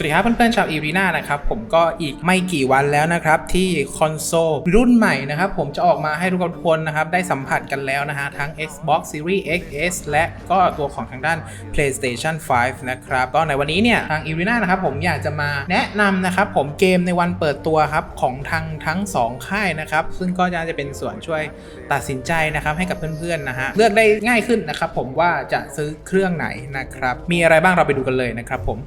สวัสดีครับเพื่อนๆชาวอีรีนานะครับผมก็อีกไม่กี่วันแล้วนะครับที่คอนโซลรุ่นใหม่นะครับผมจะออกมาให้ทุกคนนะครับได้สัมผัสกันแล้วนะฮะทั้ง Xbox Series X S และก็ตัวของทางด้าน PlayStation 5 นะครับก็ในวันนี้เนี่ยทางอีรีนานะครับผมอยากจะมาแนะนำนะครับผมเกมในวันเปิดตัวครับของทางทั้ง 2 ค่ายนะครับซึ่งก็จะเป็นส่วนช่วยตัดสินใจนะครับให้กับเพื่อนๆนะฮะเลือกได้ง่ายขึ้นนะครับผมว่าจะซื้อเครื่องไหนนะครับมีอะไรบ้างเราไปดูกันเลยนะครับผม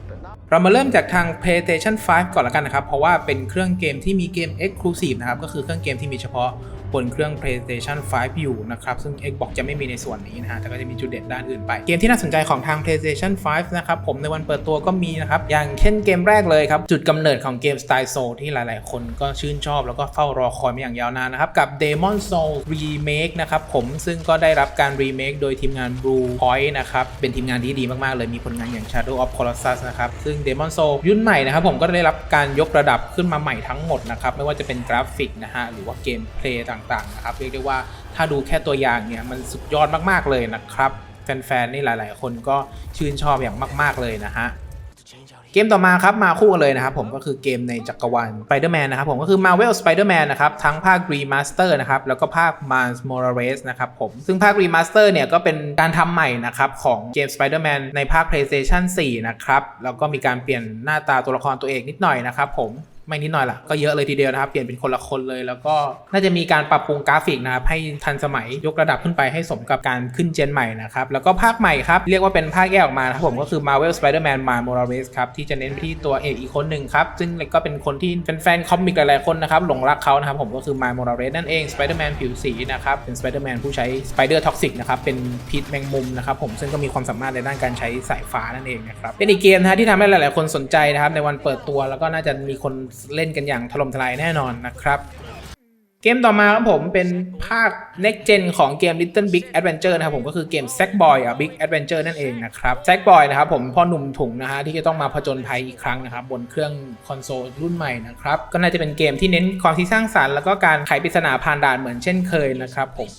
เรามาเริ่มจากทาง PlayStation 5 ก่อนละกันนะครับ เพราะว่าเป็นเครื่องเกมที่มีเกม Exclusive นะครับ ก็คือเครื่องเกมที่มีเฉพาะ บนเครื่อง PlayStation 5 อยู่นะครับ ซึ่ง Xbox จะไม่มีในส่วนนี้นะฮะแต่ก็จะมีจุดเด่นด้านอื่นไป เกมที่น่าสนใจของทาง PlayStation 5 นะครับ ผมในวันเปิดตัวก็มีนะครับ อย่างเช่นเกมแรกเลยครับ จุดกำเนิดของเกมสไตล์โซที่หลาย ๆ คนก็ชื่นชอบแล้วก็เฝ้ารอคอยมาอย่างยาวนานนะครับ กับ Demon Soul Remake นะครับผมซึ่งก็ได้รับการ remake โดยทีมงาน Blue Point นะครับเป็นทีมงานที่ดีมาก ๆ เลยมีผลงานอย่าง Shadow of Colossus นะครับซึ่ง Demon Soul ยุ่นใหม่นะครับผมก็ได้รับการยกระดับขึ้นมาใหม่ทั้งหมดนะครับไม่ว่าจะเป็นกราฟิกนะฮะหรือว่าเกมเพลย์ต่างๆนะครับเรียกได้ว่าถ้าดูแค่ตัวอย่างเนี่ยมันสุดยอดมากๆเลยนะครับ แฟนๆนี่หลาย ๆ คนก็ชื่นชอบอย่างมาก ๆเลยนะฮะเกมต่อมาครับมาคู่กันเลยนะครับผมก็คือเกมในจักรวาล Spider-Man นะครับผมก็คือ Marvel Spider-Man นะครับทั้งภาค Remaster นะครับแล้วก็ภาค Miles Morales นะครับผมซึ่งภาค Remaster เนี่ยก็เป็นการทำใหม่นะครับของเกม Spider-Man ในภาค PlayStation 4 นะครับแล้วก็มีการเปลี่ยนหน้าตาตัวละครตัวเอกนิดหน่อยนะครับผม ไม่นิดหน่อยละก็เยอะเลยทีเดียวนะครับ เปลี่ยนเป็นคนละคนเลย แล้วก็น่าจะมีการปรับปรุงกราฟิกนะครับให้ทันสมัยยกระดับขึ้นไปให้สมกับการขึ้นเจนใหม่นะครับ แล้วก็ภาคใหม่ครับ เรียกว่าเป็นภาคแยกออกมานะครับผมก็คือ Marvel Spider-Man Miles Morales ครับ ที่จะเน้นไปที่ตัวเอกอีกคนหนึ่งครับ ซึ่งก็เป็นคนที่เป็นแฟนคอมิกหลายๆคนนะครับหลงรักเขานะครับผมก็คือ Miles Morales นั่นเอง Spider-Man ผิวสีนะครับเป็น Spider-Man ผู้ใช้ Spider Toxic นะครับเป็นพิษแมงมุมนะครับผมซึ่งก็มีความสามารถในด้านการใช้สายฟ้านั่นเองนะครับเป็นอีกเกมนะฮะที่ทำให้หลาย ๆ คนสนใจนะครับในวันเปิดตัวแล้วก็น่าจะมีคนเล่นกันอย่างถล่มทลายแน่นอนนะครับ เกมต่อมาครับผมเป็นภาค next gen ของเกม Little Big Adventure นะครับผมก็คือเกม Sackboy อะ Big Adventure นั่นเองนะครับ Sackboy นะครับผมพ่อหนุ่มถุงนะฮะที่จะต้องมาผจญภัยอีกครั้งนะครับบนเครื่องคอนโซลรุ่นใหม่นะครับ ก็น่าจะเป็นเกมที่เน้นความที่สร้างสรรค์แล้วก็การไขปริศนาผ่านด่านเหมือนเช่นเคยนะครับผม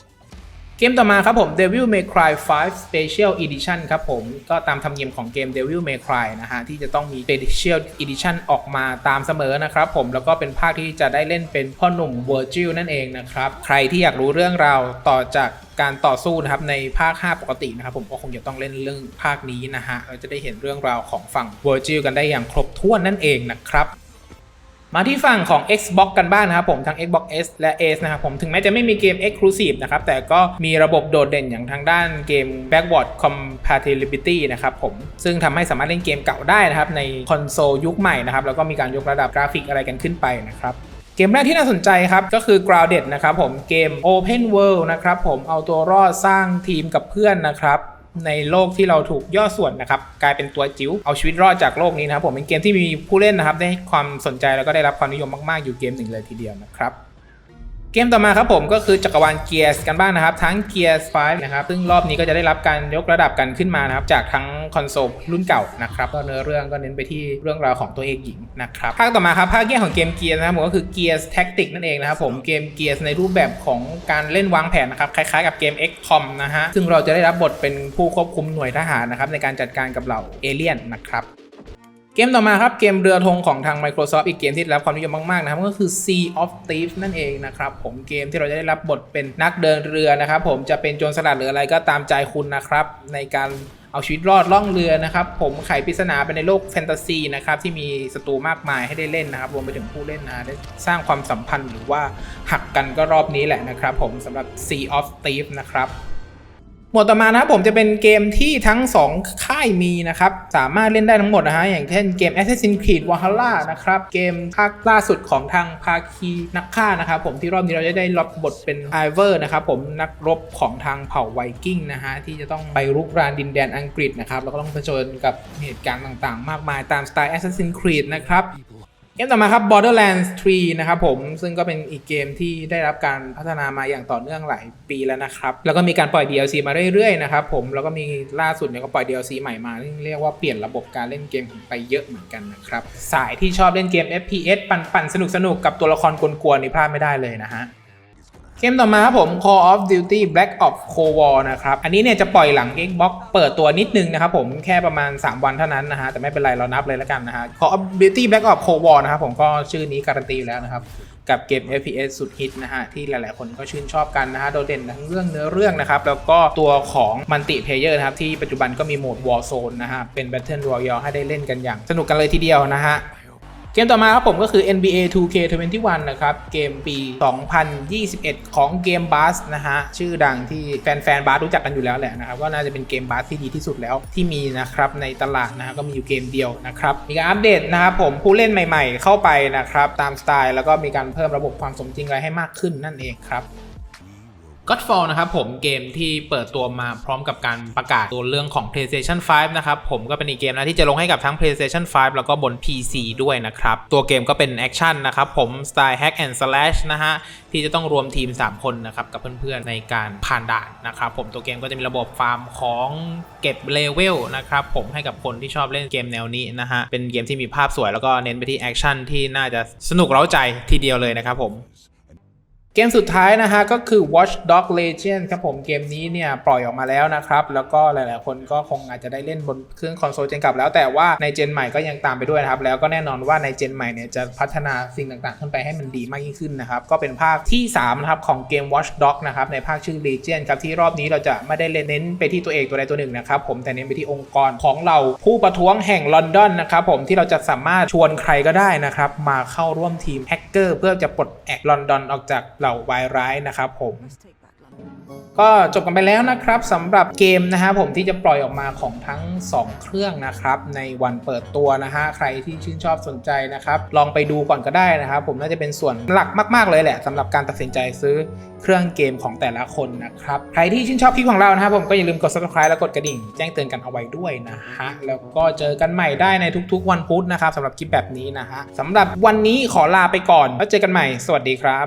เกมต่อมาครับผม Devil May Cry 5 Special Edition ครับผม ก็ตามธรรมเนียมของเกม Devil May Cry นะฮะ ที่จะต้องมี Special Edition ออกมาตามเสมอนะครับผม แล้วก็เป็นภาคที่จะได้เล่นเป็นพ่อหนุ่ม Virgil นั่นเองนะครับ ใครที่อยากรู้เรื่องราวต่อจากการต่อสู้นะครับในภาค 5 ปกตินะครับผมก็คงจะต้องเล่นเรื่องภาคนี้นะฮะเราจะได้เห็นเรื่องราวของฝั่ง Virgil กันได้อย่างครบถ้วนนั่นเองนะครับ มาที่ฝั่งของ Xbox กันบ้างนะครับผมทั้ง Xbox S และ S นะครับผมถึงแม้จะไม่มีเกม Exclusive นะครับแต่ก็มีระบบโดดเด่นอย่างทางด้านเกม Backward Compatibility นะครับผมซึ่งทำให้สามารถเล่นเกมเก่าได้นะครับในคอนโซลยุคใหม่นะครับแล้วก็มีการยกระดับกราฟิกอะไรกันขึ้นไปนะครับเกมแรกที่น่าสนใจครับ ก็คือ Grounded นะครับผมเกม Open World นะครับผมเอาตัวรอดสร้างทีมกับเพื่อนนะครับ ในโลกที่เราถูกย่อส่วนนะครับกลายเป็นตัวจิ๋วเอาชีวิตรอดจากโลกนี้นะครับผมเป็นเกมที่มีผู้เล่นนะครับได้ความสนใจแล้วก็ได้รับความนิยมมากๆอยู่เกมหนึ่งเลยทีเดียวนะครับ เกมต่อมาครับผมก็คือจักรวาล Gears กันบ้างนะครับ ทั้ง Gears 5นะครับซึ่งรอบนี้ก็จะได้รับการยกระดับกันขึ้นมานะครับจากทั้งคอนโซลรุ่นเก่านะครับก็เนื้อเรื่องก็เน้นไปที่เรื่องราวของตัวเอกหญิงนะครับภาคต่อมาครับภาคแยกของเกม Gears นะครับผมก็คือ Gears Tactics นั่นเองนะครับผมเกม Gears ในรูปแบบของการเล่นวางแผนนะครับคล้ายๆกับเกม XCOM นะฮะซึ่งเราจะได้รับบทเป็นผู้ควบคุมหน่วยทหารนะครับในการจัดการกับเหล่าเอเลี่ยนนะครับ เกมต่อมาครับ เกมเรือธงของทาง Microsoft อีกเกมที่ได้รับความนิยมมาก ๆ นะครับ ก็คือ Sea of Thieves นั่นเองนะครับ ผมเกมที่เราจะได้รับบทเป็นนักเดินเรือนะครับ ผมจะเป็นโจรสลัดหรืออะไรก็ตามใจคุณนะครับ ในการเอาชีวิตรอดล่องเรือนะครับ ผมไขปริศนาไปในโลกแฟนตาซีนะครับ ที่มีศัตรูมากมายให้ได้เล่นนะครับ รวมไปถึงผู้เล่นนะได้สร้างความสัมพันธ์หรือว่าหักกันก็รอบนี้แหละนะครับ ผมสำหรับ Sea of Thieves นะครับ มวดต่อมานะครับผมจะเป็นเกมที่ทั้ง 2 ค่ายมีนะครับ สามารถเล่นได้ทั้งหมดนะฮะอย่างเช่นเกม Assassin's Creed Valhalla นะครับ เกมภาคล่าสุดของทางภาคีนักฆ่านะครับผมที่รอบนี้เราจะได้รับบทเป็นไอเวอร์นะครับผมนักรบของทางเผ่าไวกิ้งนะฮะที่จะต้องไปรุกรานดินแดนอังกฤษนะครับแล้วก็ต้องเผชิญกับเหตุการณ์ต่างๆ มากมายตามสไตล์ Assassin's Creed นะครับ เกมต่อมาครับ Borderlands 3 นะครับผม ซึ่งก็เป็นอีกเกมที่ได้รับการพัฒนามาอย่างต่อเนื่องหลายปีแล้วนะครับ แล้วก็มีการปล่อย DLC มาเรื่อยๆนะครับผม แล้วก็มีล่าสุดเนี่ยก็ปล่อย DLC ใหม่มาเรียกว่าเปลี่ยนระบบการเล่นเกมไปเยอะเหมือนกันนะครับ สายที่ชอบเล่นเกม FPS ปั่นๆสนุกๆกับตัวละครกวนๆนี่พลาดไม่ได้เลยนะฮะ กเกมต่อมาครับผม Call of Duty Black Ops Cold War นะครับ อันนี้เนี่ยจะปล่อยหลัง Xbox เปิดตัวนิดนึงนะครับผมแค่ประมาณ 3 วันเท่านั้นนะฮะ แต่ไม่เป็นไรเรานับเลยแล้วกันนะฮะ Call of Duty Black Ops Cold War นะครับผมก็ชื่อนี้การันตีอยู่แล้วนะครับ กับเกม FPS สุดฮิตนะฮะ ที่หลายๆ คนก็ชื่นชอบกันนะฮะ โดดเด่นทั้งเรื่องเนื้อเรื่องนะครับ แล้วก็ตัวของมัลติเพเยอร์นะครับ ที่ปัจจุบันก็มีโหมด Warzone นะฮะเป็น Battle Royale ให้ได้เล่นกันอย่างสนุกกันเลยทีเดียวนะฮะ เกมต่อมาครับผมก็คือ NBA 2K21 นะครับ เกมปี 2021 ของเกมบ s สนะฮะ ชื่อดังที่แฟนๆบ s สรู้จักกันอยู่แล้วแหละนะครับ ว่าน่าจะเป็นเกมบ s สที่ดีที่สุดแล้วที่มีนะครับ ในตลาดนะฮะก็มีอยู่เกมเดียวนะครับ มีการอัปเดตนะครับผมผู้เล่นใหม่ๆ เข้าไปนะครับ ตามสไตล์แล้วก็มีการเพิ่มระบบความสมจริงอะไรให้มากขึ้นนั่นเองครับ Godfall นะครับผมเกมที่เปิดตัวมาพร้อมกับการประกาศตัวเรื่องของ PlayStation 5 นะครับ ผมก็เป็นอีกเกมนะที่จะลงให้กับทั้ง PlayStation 5 แล้วก็บน PC ด้วยนะครับ ตัวเกมก็เป็นแอคชั่นนะครับผมสไตล์ Hack and Slash นะฮะ ที่จะต้องรวมทีม 3 คนนะครับ กับเพื่อนๆ ในการผ่านด่านนะครับผมตัวเกมก็จะมีระบบฟาร์มของเก็บเลเวลนะครับผมให้กับคนที่ชอบเล่นเกมแนวนี้นะฮะเป็นเกมที่มีภาพสวยแล้วก็เน้นไปที่แอคชั่นที่น่าจะสนุกเร้าใจทีเดียวเลยนะครับผม เกมสุดท้ายนะฮะก็คือ Watch Dog Legion ครับผมเกมนี้เนี่ยปล่อยออกมาแล้วนะครับ แล้วก็หลายๆ คนก็คงอาจจะได้เล่นบนเครื่องคอนโซลเจนเกับแล้วแต่ว่าในเจนใหม่ก็ยังตามไปด้วยนะครับ แล้วก็แน่นอนว่าในเจนใหม่เนี่ยจะพัฒนาสิ่งต่างๆ ขึ้นไปให้มันดีมากยิ่งขึ้นนะครับ ก็เป็นภาคที่3นะครับของเกม Watch Dog นะครับในภาคชื่อ Legion ครับที่รอบนี้เราจะไม่ได้เน้นไปที่ตัวเอกตัวใดตัวหนึ่งนะครับผมแต่เน้นไปที่องค์กรของเราผู้ประท้วงแห่งลอนดอนนะครับผมที่เราจะสามารถชวนใครก็ได้นะครับมาเข้าร่วมทีมแฮกเกอร์เพื่อจะปลดแอกลอนดอนออกจากเหล่าวายร้ายนะครับผมก็จบกันไปแล้วนะครับสำหรับเกมนะฮะผมที่จะปล่อยออกมาของทั้ง 2 เครื่องนะครับ ในวันเปิดตัวนะฮะใครที่ชื่นชอบสนใจนะครับ ลองไปดูก่อนก็ได้นะครับ ผมน่าจะเป็นส่วนหลักมากๆเลยแหละสำหรับการตัดสินใจซื้อเครื่องเกมของแต่ละคนนะครับ ใครที่ชื่นชอบคลิปของเรานะครับผมก็อย่าลืมกด subscribe และกดกระดิ่งแจ้งเตือนกันเอาไว้ด้วยนะฮะแล้วก็เจอกันใหม่ได้ในทุกๆ วันพุธนะครับสำหรับคลิปแบบนี้นะฮะสำหรับวันนี้ขอลาไปก่อนแล้วเจอกันใหม่ สวัสดีครับ